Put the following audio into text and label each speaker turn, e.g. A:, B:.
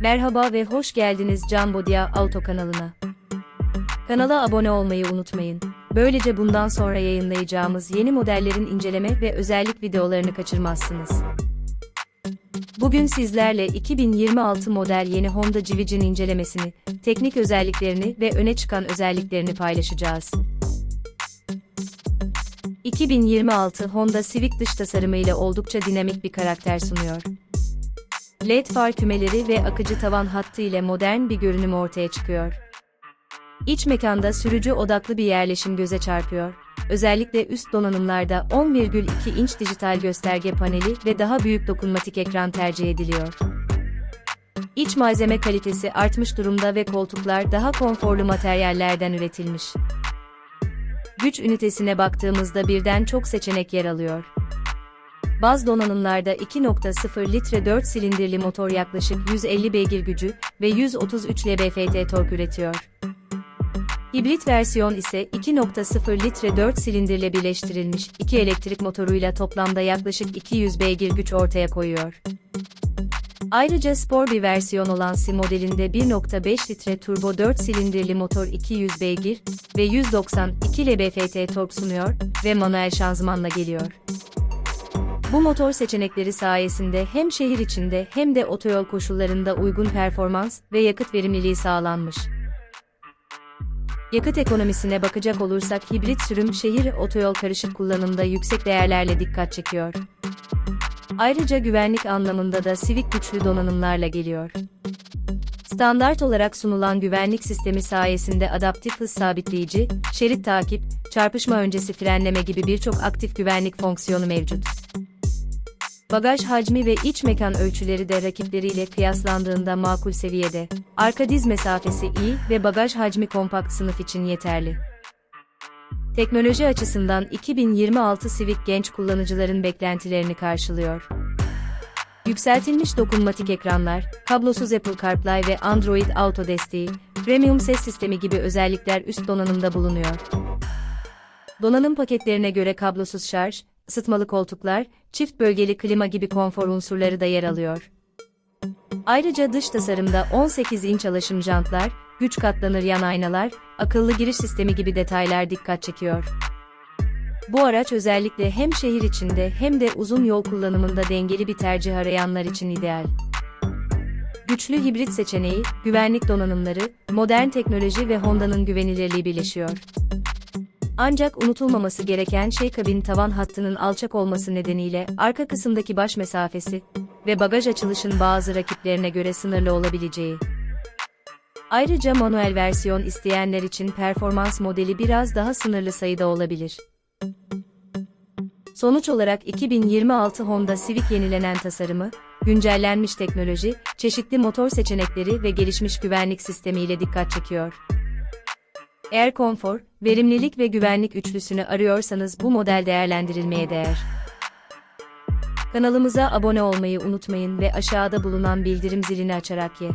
A: Merhaba ve hoş geldiniz Cambodia Auto kanalına. Kanala abone olmayı unutmayın. Böylece bundan sonra yayınlayacağımız yeni modellerin inceleme ve özellik videolarını kaçırmazsınız. Bugün sizlerle 2026 model yeni Honda Civic'in incelemesini, teknik özelliklerini ve öne çıkan özelliklerini paylaşacağız. 2026 Honda Civic dış tasarımı ile oldukça dinamik bir karakter sunuyor. LED far kümeleri ve akıcı tavan hattı ile modern bir görünüm ortaya çıkıyor. İç mekanda sürücü odaklı bir yerleşim göze çarpıyor. Özellikle üst donanımlarda 10,2 inç dijital gösterge paneli ve daha büyük dokunmatik ekran tercih ediliyor. İç malzeme kalitesi artmış durumda ve koltuklar daha konforlu materyallerden üretilmiş. Güç ünitesine baktığımızda birden çok seçenek yer alıyor. Baz donanımlarda 2.0 litre 4 silindirli motor yaklaşık 150 beygir gücü ve 133 lb-ft tork üretiyor. Hibrit versiyon ise 2.0 litre 4 silindirle birleştirilmiş iki elektrik motoruyla toplamda yaklaşık 200 beygir güç ortaya koyuyor. Ayrıca spor bir versiyon olan Si modelinde 1.5 litre turbo 4 silindirli motor 200 beygir ve 192 lb-ft tork sunuyor ve manuel şanzımanla geliyor. Bu motor seçenekleri sayesinde hem şehir içinde hem de otoyol koşullarında uygun performans ve yakıt verimliliği sağlanmış. Yakıt ekonomisine bakacak olursak hibrit sürüm şehir otoyol karışık kullanımda yüksek değerlerle dikkat çekiyor. Ayrıca güvenlik anlamında da Civic güçlü donanımlarla geliyor. Standart olarak sunulan güvenlik sistemi sayesinde adaptif hız sabitleyici, şerit takip, çarpışma öncesi frenleme gibi birçok aktif güvenlik fonksiyonu mevcut. Bagaj hacmi ve iç mekan ölçüleri de rakipleriyle kıyaslandığında makul seviyede. Arka diz mesafesi iyi ve bagaj hacmi kompakt sınıf için yeterli. Teknoloji açısından 2026 Civic genç kullanıcıların beklentilerini karşılıyor. Yükseltilmiş dokunmatik ekranlar, kablosuz Apple CarPlay ve Android Auto desteği, premium ses sistemi gibi özellikler üst donanımda bulunuyor. Donanım paketlerine göre kablosuz şarj, ısıtmalı koltuklar, çift bölgeli klima gibi konfor unsurları da yer alıyor. Ayrıca dış tasarımda 18 inç alaşım jantlar, güç katlanır yan aynalar, akıllı giriş sistemi gibi detaylar dikkat çekiyor. Bu araç özellikle hem şehir içinde hem de uzun yol kullanımında dengeli bir tercih arayanlar için ideal. Güçlü hibrit seçeneği, güvenlik donanımları, modern teknoloji ve Honda'nın güvenilirliği birleşiyor. Ancak unutulmaması gereken şey kabin tavan hattının alçak olması nedeniyle arka kısımdaki baş mesafesi ve bagaj açılışın bazı rakiplerine göre sınırlı olabileceği. Ayrıca manuel versiyon isteyenler için performans modeli biraz daha sınırlı sayıda olabilir. Sonuç olarak 2026 Honda Civic yenilenen tasarımı, güncellenmiş teknoloji, çeşitli motor seçenekleri ve gelişmiş güvenlik sistemiyle dikkat çekiyor. Eğer konfor, verimlilik ve güvenlik üçlüsünü arıyorsanız bu model değerlendirilmeye değer. Kanalımıza abone olmayı unutmayın ve aşağıda bulunan bildirim zilini açarak ye.